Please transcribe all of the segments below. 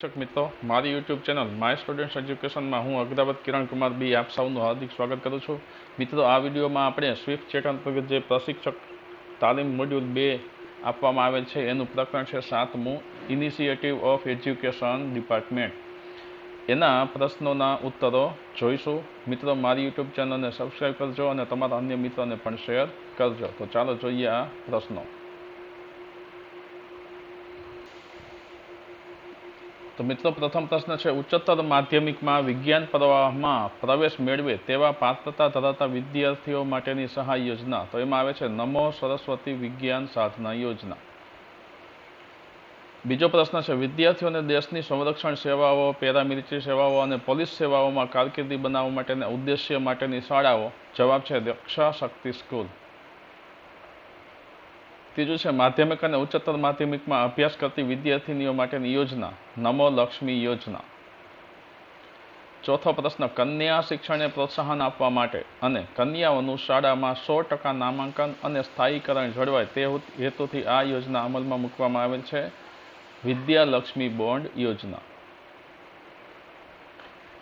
દર્શક મિત્રો, મારી યુટ્યુબ ચેનલ માય સ્ટુડન્ટ્સ એજ્યુકેશનમાં હું અગ્રવત કિરણ કુમાર બી આપ સૌનું હાર્દિક સ્વાગત કરું છું. મિત્રો, આ વિડીયોમાં આપણે સ્વિફ્ટ ચેટ અંતર્ગત જે પ્રશિક્ષક તાલીમ મોડ્યુલ બે આપવામાં આવેલ છે, એનું પ્રકરણ છે સાતમું ઇનિશિયેટિવ ઓફ એજ્યુકેશન ડિપાર્ટમેન્ટ એના પ્રશ્નોના ઉત્તરો જોઈશું. મિત્રો, મારી યુટ્યુબ ચેનલને સબસ્ક્રાઈબ કરજો અને તમારા અન્ય મિત્રોને પણ શેર કરજો. તો ચાલો જોઈએ આ પ્રશ્નો. તો મિત્રો, પ્રથમ પ્રશ્ન છે, ઉચ્ચતર માધ્યમિકમાં વિજ્ઞાન પ્રવાહમાં પ્રવેશ મેળવે તેવા પાત્રતા ધરાવતા વિદ્યાર્થીઓ માટેની સહાય યોજના. તો એમાં આવે છે, નમો સરસ્વતી વિજ્ઞાન સાધના યોજના. બીજો પ્રશ્ન છે, વિદ્યાર્થીઓને દેશની સંરક્ષણ સેવાઓ, પેરામિલિટરી સેવાઓ અને પોલીસ સેવાઓમાં કારકિર્દી બનાવવા માટેના ઉદ્દેશ્ય માટેની શાળાઓ. જવાબ છે રક્ષા શક્તિ સ્કૂલ. ત્રીજું છે, માધ્યમિક અને ઉચ્ચતર માધ્યમિકમાં અભ્યાસ કરતી વિદ્યાર્થીનીઓ માટેની યોજના, નમો લક્ષ્મી યોજના. ચોથો પ્રશ્ન, કન્યા શિક્ષણને પ્રોત્સાહન આપવા માટે અને કન્યાઓનું શાળામાં સો ટકા નામાંકન અને સ્થાયીકરણ જળવાય તે હેતુથી આ યોજના અમલમાં મૂકવામાં આવેલ છે. વિદ્યાલક્ષ્મી બોન્ડ યોજના.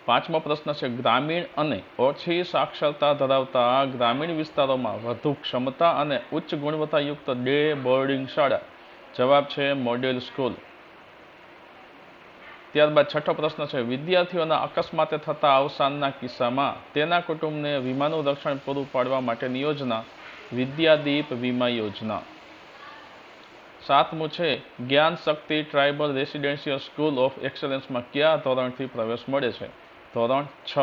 પાંચમો પ્રશ્ન છે, ગ્રામીણ અને ઓછી સાક્ષરતા ધરાવતા ગ્રામીણ વિસ્તારોમાં વધુ ક્ષમતા અને ઉચ્ચ ગુણવત્તાયુક્ત ડે બોર્ડિંગ શાળા? જવાબ છે મોડેલ સ્કૂલ. ત્યારબાદ છઠ્ઠો પ્રશ્ન છે, વિદ્યાર્થીઓના અકસ્માતે થતા અવસાનના કિસ્સામાં તેના કુટુંબને વીમાનું રક્ષણ પૂરું પાડવા માટેની યોજના, વિદ્યાદીપ વીમા યોજના? સાતમું છે, Gyan Shakti tribal residential school of એક્સલન્સમાં કયા ધોરણથી પ્રવેશ મળે છે? ધોરણ છ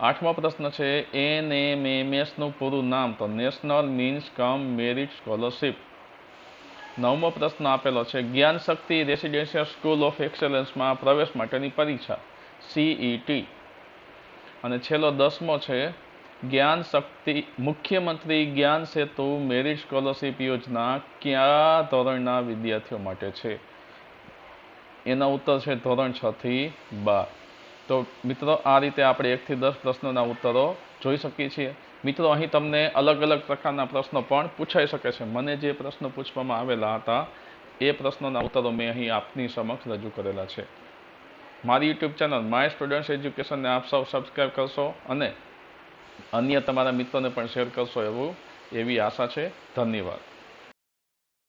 આઠમો પ્રશ્ન છે એન એમ એમ એસનું પૂરું નામ તો national means cum merit scholarship નવમો પ્રશ્ન આપેલો છે Gyan Shakti residential school of એક્સેલન્સમાં પ્રવેશ માટેની પરીક્ષા સીઈટી અને છેલ્લો દસમો છે, જ્ઞાન શક્તિ, મુખ્યમંત્રી જ્ઞાન સેતુ મેરિટ સ્કોલરશિપ યોજના કયા ધોરણના વિદ્યાર્થીઓ માટે છે? એના ઉત્તર છે ધોરણ છ થી બાર. તો મિત્રો, આ રીતે આપણે એકથી દસ પ્રશ્નોના ઉત્તરો જોઈ શકીએ છીએ. મિત્રો, અહીં તમને અલગ અલગ પ્રકારના પ્રશ્નો પણ પૂછાઈ શકે છે. મને જે પ્રશ્નો પૂછવામાં આવેલા હતા, એ પ્રશ્નોના ઉત્તરો મેં અહીં આપની સમક્ષ રજૂ કરેલા છે. મારી યુટ્યુબ ચેનલ માય સ્ટુડન્ટ્સ એજ્યુકેશનને આપ સૌ સબસ્ક્રાઈબ કરશો અને અન્ય તમારા મિત્રોને પણ શેર કરશો એવું એવી આશા છે. ધન્યવાદ.